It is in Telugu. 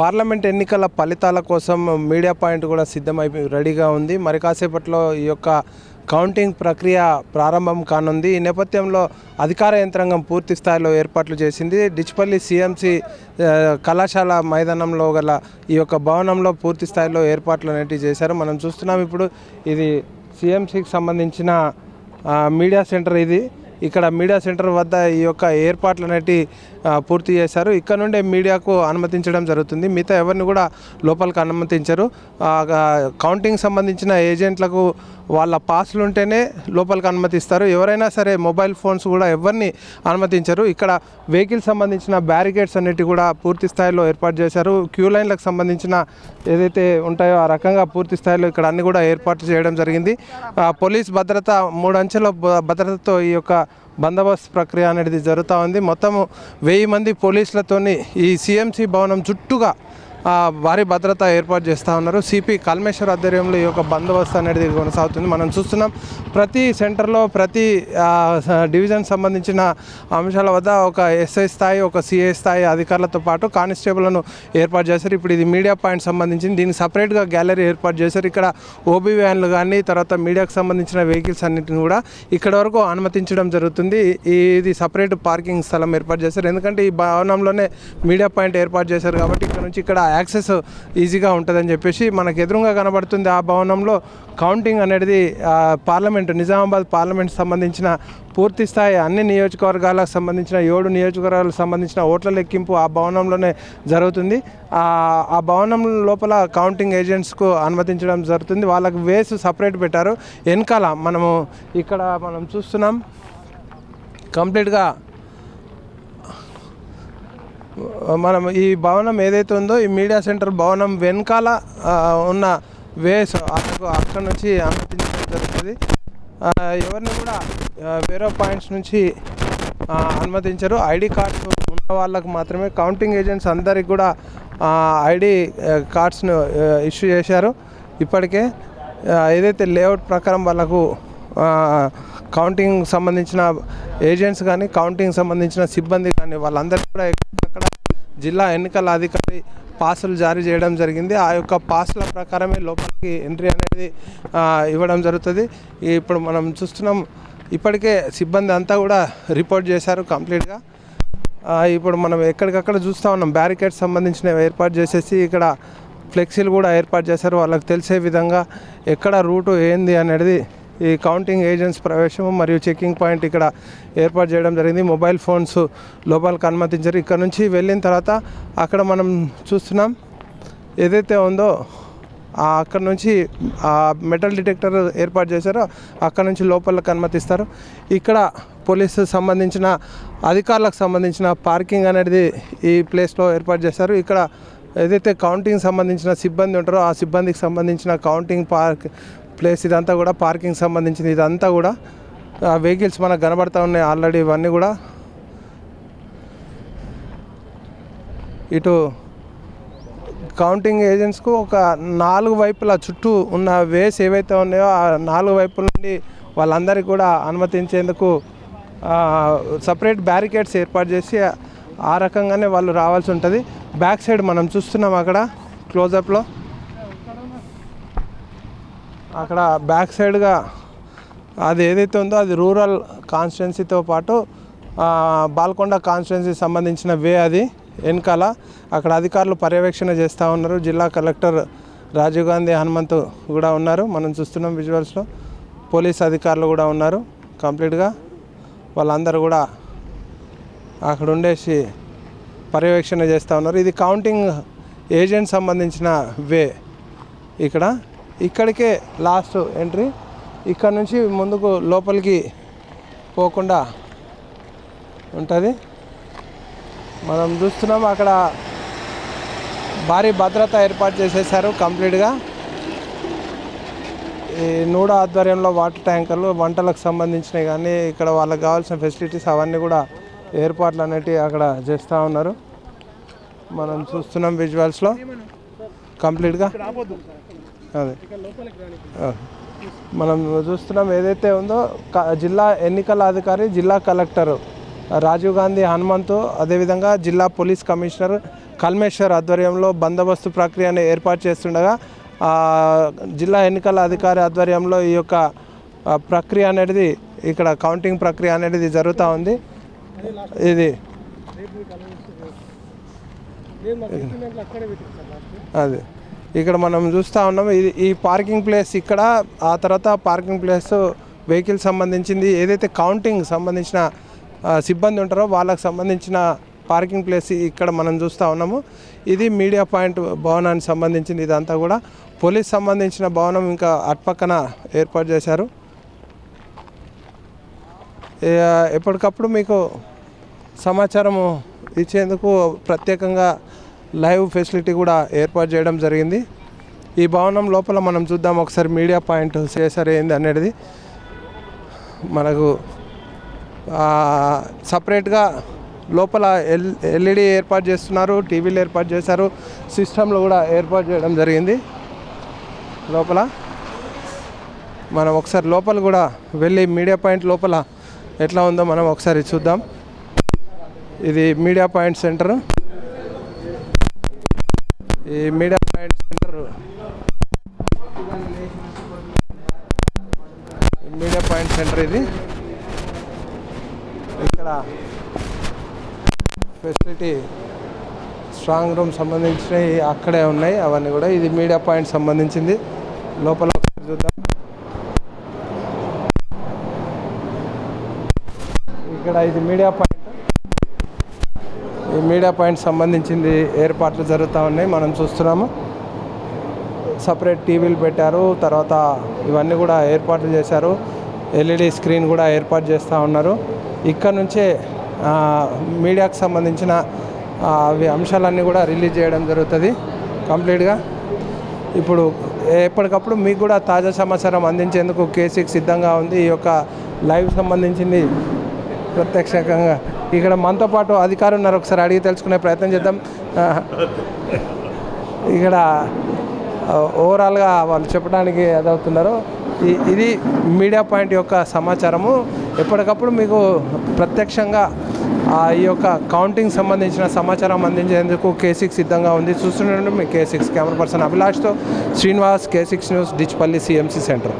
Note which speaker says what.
Speaker 1: పార్లమెంట్ ఎన్నికల ఫలితాల కోసం మీడియా పాయింట్ కూడా సిద్ధమైపోయి రెడీగా ఉంది. మరి కాసేపట్లో ఈ యొక్క కౌంటింగ్ ప్రక్రియ ప్రారంభం కానుంది. ఈ నేపథ్యంలో అధికార యంత్రాంగం పూర్తి స్థాయిలో ఏర్పాట్లు చేసింది. డిచ్పల్లి సిఎంసి కళాశాల మైదానంలో గల ఈ యొక్క భవనంలో పూర్తి స్థాయిలో ఏర్పాట్లు అనేటివి చేశారు. మనం చూస్తున్నాం ఇప్పుడు ఇది సిఎంసికి సంబంధించిన మీడియా సెంటర్ ఇది. ఇక్కడ మీడియా సెంటర్ వద్ద ఈ యొక్క ఏర్పాట్లు అనేటి పూర్తి చేశారు. ఇక్కడ నుండే మీడియాకు అనుమతించడం జరుగుతుంది. మిగతా ఎవరిని కూడా లోపలికి అనుమతించరు. కౌంటింగ్ సంబంధించిన ఏజెంట్లకు వాళ్ళ పాస్లు ఉంటేనే లోపలికి అనుమతిస్తారు. ఎవరైనా సరే మొబైల్ ఫోన్స్ కూడా ఎవరిని అనుమతించరు. ఇక్కడ వెహికల్ సంబంధించిన బ్యారికేడ్స్ అన్నిటి కూడా పూర్తి స్థాయిలో ఏర్పాటు చేశారు. క్యూ లైన్లకు సంబంధించిన ఏదైతే ఉంటాయో ఆ రకంగా పూర్తి స్థాయిలో ఇక్కడ అన్ని కూడా ఏర్పాటు చేయడం జరిగింది. పోలీస్ భద్రత మూడు అంచెల భద్రతతో ఈ యొక్క బందోబస్తు ప్రక్రియ అనేది జరుగుతూ ఉంది. మొత్తము వెయ్యి మంది పోలీసులతోని ఈ సిఎంసి భవనం చుట్టూగా భారీ భద్రత ఏర్పాటు చేస్తూ ఉన్నారు. సిపి కల్మేశ్వర్ ఆధ్వర్యంలో ఈ యొక్క బందోబస్తు అనేది కొనసాగుతుంది. మనం చూస్తున్నాం ప్రతి సెంటర్లో ప్రతి డివిజన్ సంబంధించిన అంశాల వద్ద ఒక ఎస్ఐ స్థాయి ఒక సిఐ స్థాయి అధికారులతో పాటు కానిస్టేబుల్ను ఏర్పాటు చేశారు. ఇప్పుడు ఇది మీడియా పాయింట్ సంబంధించింది. దీనికి సపరేట్గా గ్యాలరీ ఏర్పాటు చేశారు. ఇక్కడ ఓబీ వ్యాన్లు కానీ తర్వాత మీడియాకు సంబంధించిన వెహికల్స్ అన్నింటిని కూడా ఇక్కడ వరకు అనుమతించడం జరుగుతుంది. ఈ- ఇది సపరేట్ పార్కింగ్ స్థలం ఏర్పాటు చేశారు. ఎందుకంటే ఈ భవనంలోనే మీడియా పాయింట్ ఏర్పాటు చేశారు కాబట్టి ఇక్కడ నుంచి ఇక్కడ యాక్సెస్ ఈజీగా ఉంటుందని చెప్పేసి మనకు ఎదురుగా కనబడుతుంది ఆ భవనంలో కౌంటింగ్ అనేది పార్లమెంటు నిజామాబాద్ పార్లమెంట్ సంబంధించిన పూర్తి స్థాయి అన్ని నియోజకవర్గాలకు సంబంధించిన ఏడు నియోజకవర్గాలకు సంబంధించిన ఓట్ల లెక్కింపు ఆ భవనంలోనే జరుగుతుంది. ఆ ఆ భవనం లోపల కౌంటింగ్ ఏజెంట్స్కు అనుమతించడం జరుగుతుంది. వాళ్ళకి వేస్ సపరేట్ పెట్టారు. వెనకాల మనము ఇక్కడ మనం చూస్తున్నాం. కంప్లీట్గా మనం ఈ భవనం ఏదైతే ఉందో ఈ మీడియా సెంటర్ భవనం వెనకాల ఉన్న వేస్ అక్కడికి అక్కడ నుంచి అనుమతించడం జరుగుతుంది. ఎవరిని కూడా వేరే పాయింట్స్ నుంచి అనుమతించరు. ఐడి కార్డ్స్ ఉన్న వాళ్ళకు మాత్రమే కౌంటింగ్ ఏజెంట్స్ అందరికి కూడా ఐడి కార్డ్స్ను ఇష్యూ చేశారు. ఇప్పటికే ఏదైతే లేఅవుట్ ప్రకారం వాళ్ళకు కౌంటింగ్ సంబంధించిన ఏజెంట్స్ కానీ కౌంటింగ్ సంబంధించిన సిబ్బంది కానీ వాళ్ళందరికీ కూడా జిల్లా ఎన్నికల అధికారి పాసులు జారీ చేయడం జరిగింది. ఆ యొక్క పాసుల ప్రకారమే లోపలికి ఎంట్రీ అనేది ఇవ్వడం జరుగుతుంది. ఇప్పుడు మనం చూస్తున్నాం ఇప్పటికే సిబ్బంది అంతా కూడా రిపోర్ట్ చేశారు కంప్లీట్గా. ఇప్పుడు మనం ఎక్కడికక్కడ చూస్తూ ఉన్నాం. బ్యారికేడ్స్ సంబంధించినవి ఏర్పాటు చేసేసి ఇక్కడ ఫ్లెక్సీలు కూడా ఏర్పాటు చేశారు. వాళ్ళకి తెలిసే విధంగా ఎక్కడ రూటు ఏంది అనేది ఈ కౌంటింగ్ ఏజెంట్స్ ప్రవేశము మరియు చెకింగ్ పాయింట్ ఇక్కడ ఏర్పాటు చేయడం జరిగింది. మొబైల్ ఫోన్స్ లోపలికి అనుమతించారు. ఇక్కడ నుంచి వెళ్ళిన తర్వాత అక్కడ మనం చూస్తున్నాం. ఏదైతే ఉందో అక్కడ నుంచి ఆ మెటల్ డిటెక్టర్ ఏర్పాటు చేశారో అక్కడ నుంచి లోపలికి అనుమతిస్తారు. ఇక్కడ పోలీసు సంబంధించిన అధికారులకు సంబంధించిన పార్కింగ్ అనేది ఈ ప్లేస్లో ఏర్పాటు చేశారు. ఇక్కడ ఏదైతే కౌంటింగ్ సంబంధించిన సిబ్బంది ఉంటారో ఆ సిబ్బందికి సంబంధించిన కౌంటింగ్ పార్క్ ప్లేస్ ఇదంతా కూడా పార్కింగ్ సంబంధించింది ఇదంతా కూడా వెహికల్స్ మనకు కనబడతా ఉన్నాయి ఆల్రెడీ ఇవన్నీ కూడా. ఇటు కౌంటింగ్ ఏజెంట్స్కు ఒక నాలుగు వైపుల చుట్టూ ఉన్న వేస్ ఏవైతే ఉన్నాయో ఆ నాలుగు వైపుల నుండి వాళ్ళందరికీ కూడా అనుమతించేందుకు సపరేట్ బ్యారికేడ్స్ ఏర్పాటు చేసి ఆ రకంగానే వాళ్ళు రావాల్సి ఉంటుంది. బ్యాక్ సైడ్ మనం చూస్తున్నాం అక్కడ క్లోజప్లో అక్కడ బ్యాక్ సైడ్గా అది ఏదైతే ఉందో అది రూరల్ కాన్స్టిట్యున్సీతో పాటు బాల్కొండ కాన్స్టిట్యున్సీ సంబంధించిన వే అది వెనకాల. అక్కడ అధికారులు పర్యవేక్షణ చేస్తూ ఉన్నారు. జిల్లా కలెక్టర్ రాజీవ్ గాంధీ హనుమంత్ కూడా ఉన్నారు. మనం చూస్తున్నాం విజువల్స్లో. పోలీస్ అధికారులు కూడా ఉన్నారు. కంప్లీట్గా వాళ్ళందరూ కూడా అక్కడ ఉండేసి పర్యవేక్షణ చేస్తూ ఉన్నారు. ఇది కౌంటింగ్ ఏజెంట్ సంబంధించిన వే. ఇక్కడ ఇక్కడికే లాస్ట్ ఎంట్రీ ఇక్కడ నుంచి ముందుకు లోపలికి పోకుండా ఉంటుంది. మనం చూస్తున్నాం అక్కడ భారీ భద్రత ఏర్పాటు చేసేసారు కంప్లీట్గా. ఈ నూడ ఆధ్వర్యంలో వాటర్ ట్యాంకర్లు వంటలకు సంబంధించినవి కానీ ఇక్కడ వాళ్ళకి కావాల్సిన ఫెసిలిటీస్ అవన్నీ కూడా ఏర్పాట్లు అనేటివి అక్కడ చేస్తూ ఉన్నారు. మనం చూస్తున్నాం విజువల్స్లో కంప్లీట్గా. అదే. మనం చూస్తున్నాం ఏదైతే ఉందో క- జిల్లా ఎన్నికల అధికారి జిల్లా కలెక్టర్ రాజీవ్ గాంధీ హనుమంతు అదేవిధంగా జిల్లా పోలీస్ కమిషనర్ కల్మేశ్వర్ ఆధ్వర్యంలో బందోబస్తు ప్రక్రియను ఏర్పాటు చేస్తుండగా జిల్లా ఎన్నికల అధికారి ఆధ్వర్యంలో ఈ యొక్క ప్రక్రియ అనేది ఇక్కడ కౌంటింగ్ ప్రక్రియ అనేది జరుగుతూ ఉంది. ఇది అది. ఇక్కడ మనం చూస్తూ ఉన్నాం ఇది ఈ పార్కింగ్ ప్లేస్ ఇక్కడ ఆ తర్వాత పార్కింగ్ ప్లేస్ వెహికల్ సంబంధించింది ఏదైతే కౌంటింగ్ సంబంధించిన సిబ్బంది ఉంటారో వాళ్ళకు సంబంధించిన పార్కింగ్ ప్లేస్ ఇక్కడ మనం చూస్తూ ఉన్నాము. ఇది మీడియా పాయింట్ భవనానికి సంబంధించింది ఇదంతా కూడా. పోలీస్ సంబంధించిన భవనం ఇంకా అటుపక్కన ఏర్పాటు చేశారు. ఎప్పటికప్పుడు మీకు సమాచారము ఇచ్చేందుకు ప్రత్యేకంగా లైవ్ ఫెసిలిటీ కూడా ఏర్పాటు చేయడం జరిగింది. ఈ భవనం లోపల మనం చూద్దాం ఒకసారి మీడియా పాయింట్ చేసారు ఏంది అనేది. మనకు సపరేట్గా లోపల ఎల్ ఎల్ఈడి ఏర్పాటు చేస్తున్నారు టీవీలు ఏర్పాటు చేశారు సిస్టంలు కూడా ఏర్పాటు చేయడం జరిగింది. లోపల మనం ఒకసారి లోపల కూడా వెళ్ళి మీడియా పాయింట్ లోపల ఎట్లా ఉందో మనం ఒకసారి చూద్దాం. ఇది మీడియా పాయింట్ సెంటరు. ఈ media point centre. Media point centre ఇది. ఇక్కడ ఫెసిలిటీ స్ట్రాంగ్ రూమ్ సంబంధించినవి అక్కడే ఉన్నాయి. అవన్నీ కూడా ఇది మీడియా పాయింట్ సంబంధించింది. లోపల ఒకసారి చూద్దాం. ఇక్కడ ఇది మీడియా పాయింట్ ఈ మీడియా పాయింట్ సంబంధించింది ఏర్పాట్లు జరుగుతూ ఉన్నాయి. మనం చూస్తున్నాము. సపరేట్ టీవీలు పెట్టారు. తర్వాత ఇవన్నీ కూడా ఏర్పాట్లు చేశారు. ఎల్ఈడి స్క్రీన్ కూడా ఏర్పాటు చేస్తూ ఉన్నారు. ఇక్కడ నుంచే మీడియాకు సంబంధించిన అవి అంశాలన్నీ కూడా రిలీజ్ చేయడం జరుగుతుంది. కంప్లీట్గా. ఇప్పుడు ఎప్పటికప్పుడు మీకు కూడా తాజా సమాచారం అందించేందుకు కేసీకి సిద్ధంగా ఉంది. ఈ యొక్క లైవ్ సంబంధించింది ప్రత్యక్షంగా ఇక్కడ మనతో పాటు అధికారులు ఉన్నారు. ఒకసారి అడిగి తెలుసుకునే ప్రయత్నం చేద్దాం. ఇక్కడ ఓవరాల్గా వాళ్ళు చెప్పడానికి అదవుతున్నారు ఈ- ఇది మీడియా పాయింట్ యొక్క సమాచారము. ఎప్పటికప్పుడు మీకు ప్రత్యక్షంగా ఆ ఈ యొక్క కౌంటింగ్ సంబంధించిన సమాచారం అందించేందుకు కేసిక్స్ సిద్ధంగా ఉంది. చూస్తుండండి మీ K six camera person అభిలాష్తో Srinivas K six news Dichpally CMC centre.